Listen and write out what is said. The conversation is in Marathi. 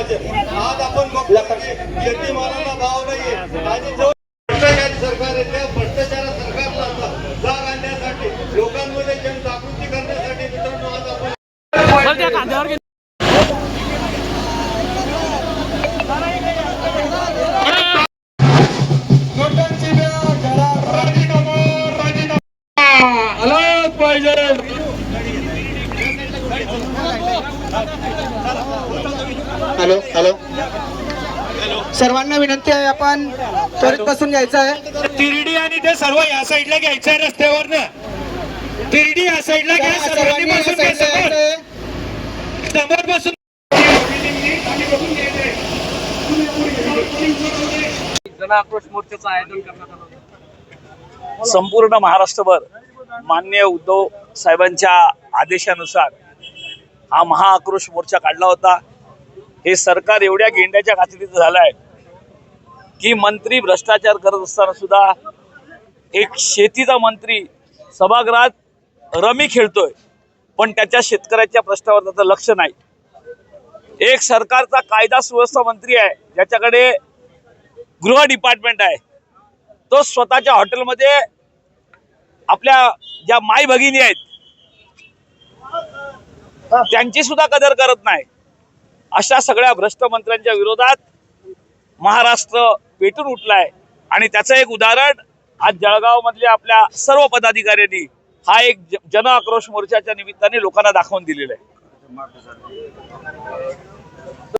आज आज आपण बघतो की शेतीमालाला भाव नाहीये. आणि जो भ्रष्टाचारी सरकार आहे त्या भ्रष्टाचार सरकारला जाग आणण्यासाठी लोकांमध्ये जनजागृती करण्यासाठी मित्रांनो आज आपण पाहिजे. हॅलो हॅलो सर्वांना विनंती आहे आपण त्वरित बसून घ्यायचं आहे तिरडी आणि ते सर्व या साईडला घ्यायचं आहे रस्त्यावर ना तिरडी या साईडला घ्या सर्वांनी बसून घ्या साईडला समोर. यायचं आहे. समोर बसून जनाक्रोश मोर्चाचं आयोजन करण्यात आलं होतं. संपूर्ण महाराष्ट्रभर मान्य उद्धव साहेबांच्या आदेशानुसार हा महाआक्रोश मोर्चा काढला होता हे सरकार एवढ्या गेंड्याच्या खात्रीचं झालं आहे की मंत्री भ्रष्टाचार करत असताना सुद्धा एक शेतीचा मंत्री सभागृहात रमी खेळतोय. पण त्याच्या शेतकऱ्याच्या प्रश्नावर त्याचं लक्ष नाही. एक सरकारचा कायदा सुव्यवस्था मंत्री आहे ज्याच्याकडे गृह डिपार्टमेंट आहे. तो स्वतःच्या हॉटेलमध्ये आपल्या ज्या माई भगिनी आहेत त्यांची सुद्धा कदर करत नाही. अशा सगळ्या भ्रष्ट मंत्र्यांच्या विरोधात महाराष्ट्र पेटून उठलाय. आणि त्याचं एक उदाहरण आज जळगाव मधल्या आपल्या सर्व पदाधिकाऱ्यांनी हा एक जन आक्रोश मोर्चाच्या निमित्ताने लोकांना दाखवून दिलेला आहे.